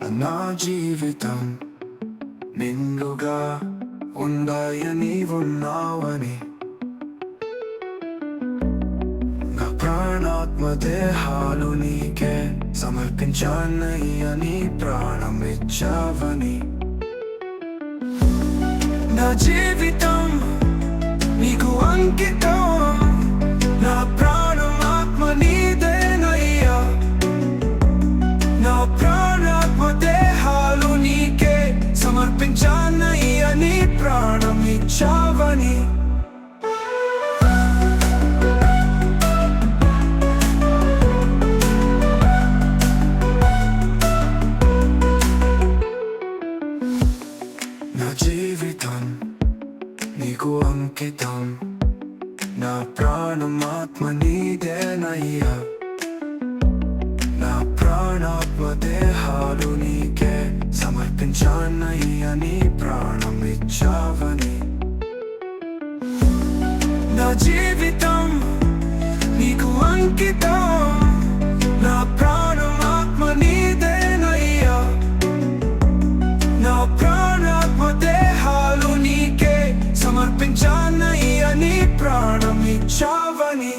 నా జీవితం నిండుగా ఉండాయని ఉన్నావని నా ప్రాణాత్మ దేహాలు నీకే సమర్పించానయ్యని ప్రాణం ఇచ్చావని నా జీవితం నీకు అంకితం అంకితం నా ప్రాణం ఆత్మ నీదేనయ్యా నా ప్రాణాత్మ దేహాలు నీకే సమర్పించానయ్యా నీ ప్రాణం ఇచ్చావని నా జీవితం నీకు అంకితం ఇచ్చావని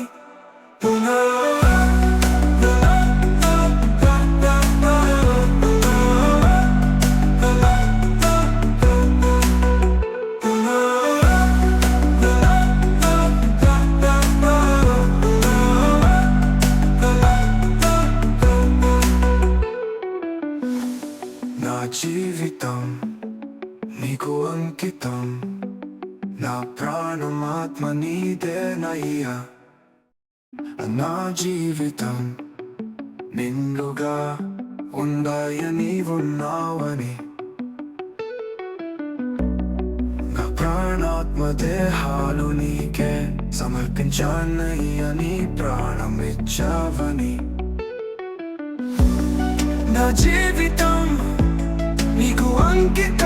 నా జీవితం నీకు అంకితం నా ప్రాణం ఆత్మ నీదేనయ్యా నా జీవితం నిండుగా ఉండాయని ఉన్నావని నా ప్రాణాత్మ దేహాలు నీకే సమర్పించానయ్యా నీ ప్రాణం ఇచ్చావని నా జీవితం నీకు అంకితం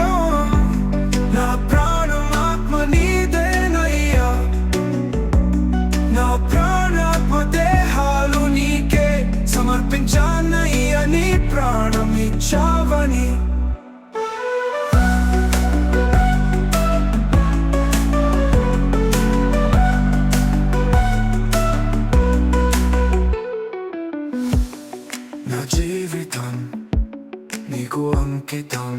నా జీవితం నీకు అంకితం.